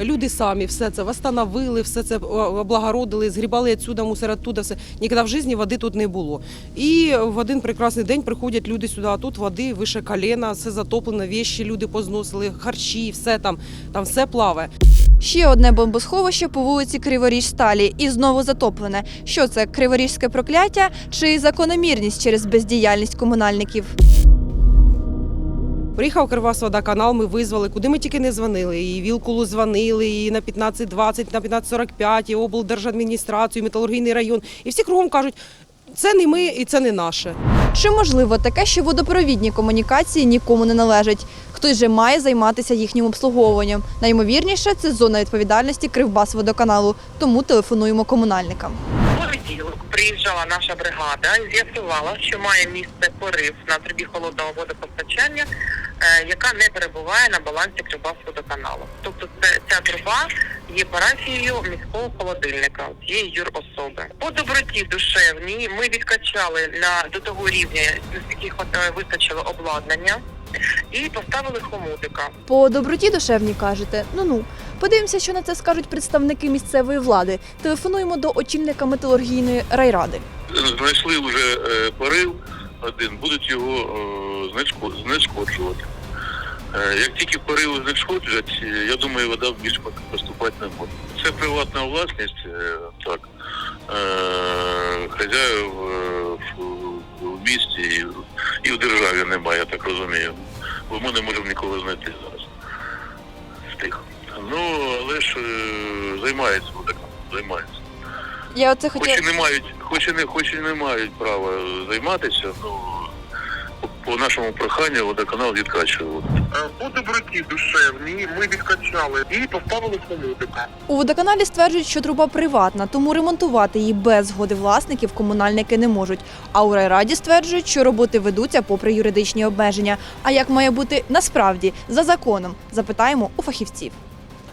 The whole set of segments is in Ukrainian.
Люди самі все це восстановили, все це облагородили, згрібали відсюди мусор, оттуда все. Ніколи в житті води тут не було. І в один прекрасний день приходять люди сюди, а тут води вище коліна, все затоплено, вещі люди позносили, харчі, все там, там все плаває. Ще одне бомбосховище по вулиці Криворіж Сталі і знову затоплене. Що це криворіжське прокляття чи закономірність через бездіяльність комунальників? Приїхав Кривбасводоканал, ми визвали, куди ми тільки не дзвонили. І Вілкулу дзвонили, і на 1520, на 1545, і облдержадміністрацію, і металургійний район. І всі кругом кажуть, це не ми і це не наше. Чи можливо таке, що водопровідні комунікації нікому не належать? Хтось же має займатися їхнім обслуговуванням. Найімовірніше, це зона відповідальності Кривбасводоканалу, тому телефонуємо комунальникам. Понеділок приїжджала наша бригада з'ясувала, що має місце порив на трубі холодного водопостачання, яка не перебуває на балансі Кривбасводоканалу. Тобто це ця труба є парафією міського холодильника цієї юрособи. По доброті душевній ми відкачали на до того рівня, наскільки хват- вистачило обладнання, і поставили хомутика. По доброті душевні кажете. Ну ну подивимося, що на це скажуть представники місцевої влади. Телефонуємо до очільника металургійної райради. знайшли вже е, порив один, будуть його е, знешко- знешкоджувати. Е, Як тільки порив знешкоджать, е, я думаю, вода більш поступати не буде. Це приватна власність, е, так. Хазяїв в, в місті і, в- державі немає, я так розумію. Бо ми не можемо нікого знайти зараз. Тих. Ну, але ж займається водоканал, займається. Я оце Хоч і не мають, хоч і не, хоч і не мають права займатися, ну по, нашому проханню водоканал відкачує воду. По доброті душевній ми відкачали і поставили хомутика. У водоканалі стверджують, що труба приватна, тому ремонтувати її без згоди власників комунальники не можуть. А у райраді стверджують, що роботи ведуться попри юридичні обмеження. А як має бути насправді за законом? Запитаємо у фахівців.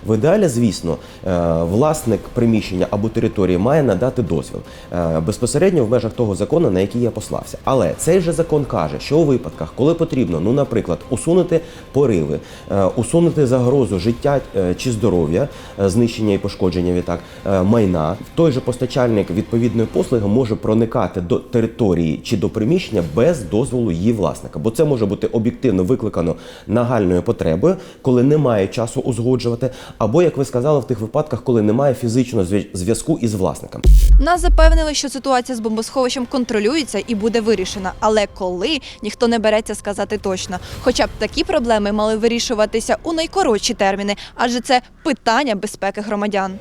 В ідеалі, звісно, е, власник приміщення або території має надати дозвіл е, безпосередньо в межах того закону, на який я послався. Але цей же закон каже, що у випадках, коли потрібно, ну, наприклад, усунути пориви, е, усунути загрозу життя чи здоров'я, знищення і пошкодження відтак майна, той же постачальник відповідної послуги може проникати до території чи до приміщення без дозволу її власника, бо це може бути об'єктивно викликано нагальною потребою, коли немає часу узгоджувати, або як ви сказали, в тих випадках, коли немає фізичного зв'я- зв'язку із власником. Нас запевнили, що ситуація з бомбосховищем контролюється і буде вирішена. Але коли ніхто не береться сказати точно. Хоча б такі проблеми мали вирішуватися у найкоротші терміни, адже це питання безпеки громадян.